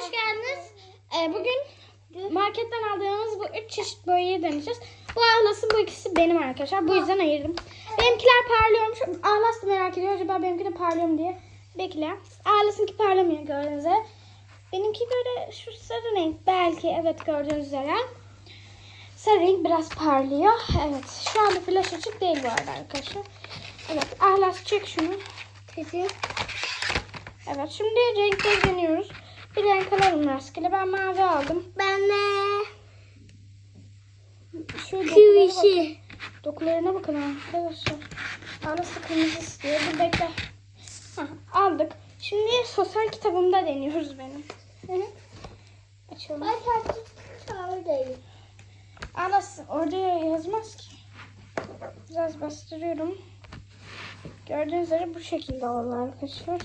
hoş geldiniz. Ee, bugün marketten aldığımız bu üç çeşit boyayı deneyeceğiz. Bu Ahlas'ın bu ikisi benim arkadaşlar. Bu yüzden ayırdım. Benimkiler parlıyormuş. Ahlas da merak ediyor. Acaba benimki de parlıyor mu diye. Bekle. Ahlas'ınki parlamıyor gördüğünüz üzere. Benimki böyle şu sarı renk. Belki evet gördüğünüz üzere. Sarı renk biraz parlıyor. Evet. Şu anda flash açık değil bu arada arkadaşlar. Evet. Ahlas çek şunu. Peki. Evet şimdi renkleri deniyoruz. Bir renk alalım rastgele. Ben mavi aldım. Ben de kıvışı. dokularına bakalım arkadaşlar. Arası kırmızı istiyor. Dur bekle. Aldık. Şimdi sosyal kitabımda deniyoruz benim. Hı hı. Açalım. Ben tatlı çağırdayım. Arası orada yazmaz ki. Biraz bastırıyorum. Gördüğünüz üzere bu şekilde oldu arkadaşlar.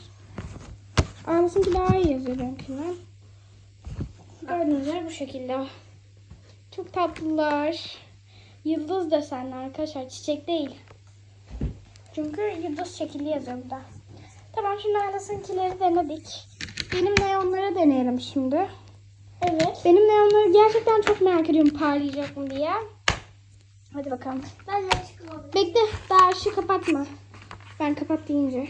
Arasınki daha iyi yazıyor benimkinden. Gördüğünüz üzere bu şekilde. Çok tatlılar. Yıldız desenli arkadaşlar. Çiçek değil. Çünkü yıldız şekilli yazıyor burada. Tamam şimdi arasınkileri denedik. Benim neonları deneyelim şimdi. Evet. Benim neonları gerçekten çok merak ediyorum parlayacak mı diye. Hadi bakalım. Ben de. Bekle daha ışığı kapatma. Ben kapat deyince.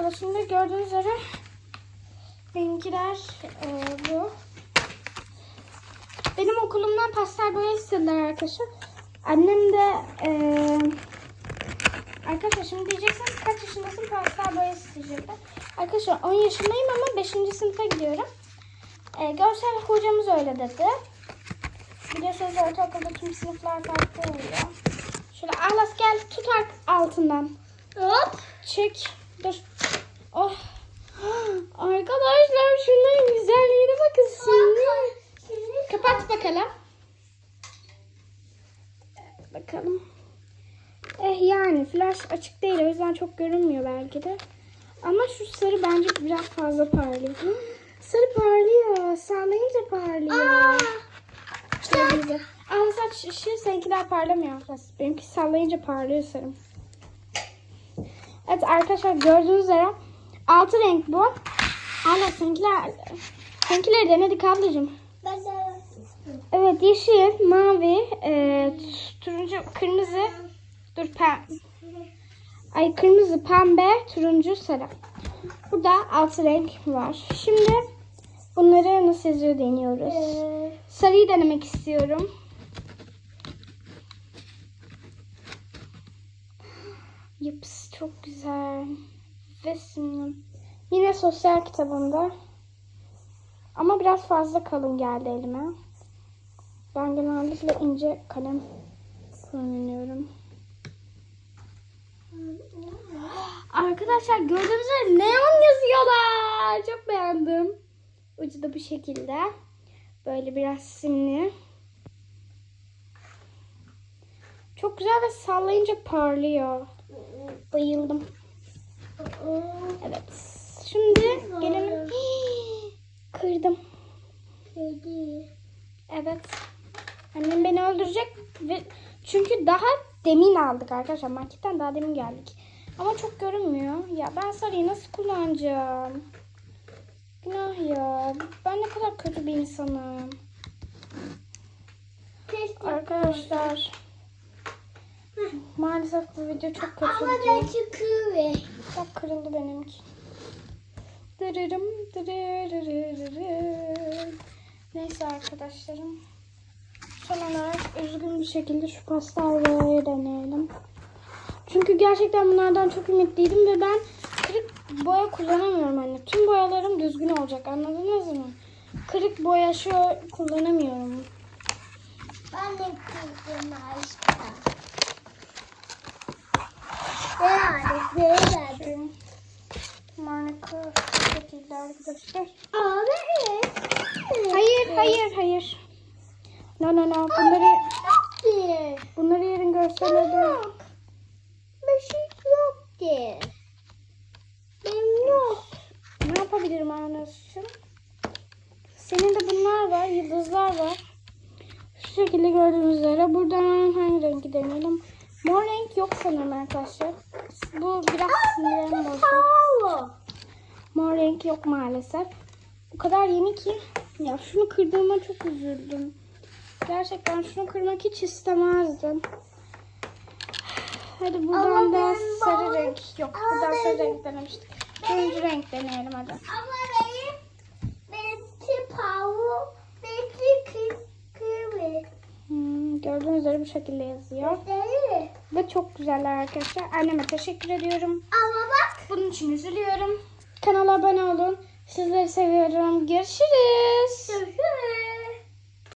Evet şimdi gördüğünüz üzere benimkiler e, bu. Benim okulumdan pastel boya istediler arkadaşlar. Annem de e, arkadaşlar şimdi diyeceksiniz kaç yaşındasın pastel boya isteyecekler. Arkadaşlar 10 yaşındayım ama 5. sınıfa gidiyorum. E, görsel hocamız öyle dedi. Biliyorsunuz ortaokulda tüm sınıflar farklı oluyor. Şöyle Alas gel tut altından. Hop. Çek. Dur. Oh. Arkadaşlar şunların güzelliğine bakın şimdi. Kapat bakalım. Bakalım. Eh yani flash açık değil o yüzden çok görünmüyor belki de. Ama şu sarı bence biraz fazla parlıyor. Sarı parlıyor. Sallayınca parlıyor. Aa. Güzel. Ama saç ışığı seninkiler parlamıyor. Benimki sallayınca parlıyor sarım. Evet arkadaşlar gördüğünüz üzere altı renk bu. Hala seninkiler, seninkileri denedik ablacığım. Evet yeşil, mavi, e, turuncu, kırmızı, dur pem, ay kırmızı, pembe, turuncu, sarı. Burada altı renk var. Şimdi bunları nasıl yazıyor deniyoruz. Ee, Sarıyı denemek istiyorum. Yaps çok güzel. Ve simlim. Yine sosyal kitabımda. Ama biraz fazla kalın geldi elime. Ben genellikle ince kalem kullanıyorum. Arkadaşlar gördüğünüz üzere neon yazıyorlar. Çok beğendim. Ucu da bu şekilde. Böyle biraz simli. Çok güzel ve sallayınca parlıyor. Bayıldım. Evet. Şimdi gelelim. Kırdım. Kedi. Evet. Annem beni öldürecek ve çünkü daha demin aldık arkadaşlar. Marketten daha demin geldik. Ama çok görünmüyor. Ya ben sarıyı nasıl kullanacağım? Günah ya. Ben ne kadar kötü bir insanım. Test Arkadaşlar. Maalesef bu video çok kötü Ama gidiyor. da çıkıyor. Bak kırıldı benimki. Dırırım, dırırırırırır. Neyse arkadaşlarım. Son olarak üzgün bir şekilde şu pastel boyayı deneyelim. Çünkü gerçekten bunlardan çok ümitliydim ve ben kırık boya kullanamıyorum anne. Tüm boyalarım düzgün olacak anladınız mı? Kırık boya şu kullanamıyorum. Ben de kızdım aşkım. Verdim. Marka bu şekilde arkadaşlar. Abi. Hayır, hayır, hayır. No, no, no. Bunları, bunları yarın göstereceğim. Yok. Bir şey yok ki. Yok. Ne yapabilirim Anas'cığım? Senin de bunlar var, yıldızlar var. Şu şekilde gördüğünüz üzere. Buradan hangi rengi deneyelim? Mor renk yok sanırım arkadaşlar. Bu biraz sinirlerim bozdu. Mor renk yok maalesef. o kadar yeni ki. Ya şunu kırdığıma çok üzüldüm. Gerçekten şunu kırmak hiç istemezdim. Hadi buradan Ama da benim sarı babam- renk. Yok Ama buradan sarı benim- renk denemiştik. Turuncu renk deneyelim hadi. Ama benim benimki pavu, benimki kır, kırmızı. Hmm, gördüğünüz üzere bu şekilde yazıyor. Değil. Ve çok güzeller arkadaşlar. Anneme teşekkür ediyorum. Ama bak. Bunun için üzülüyorum. Kanala abone olun. Sizleri seviyorum. Görüşürüz. Görüşürüz.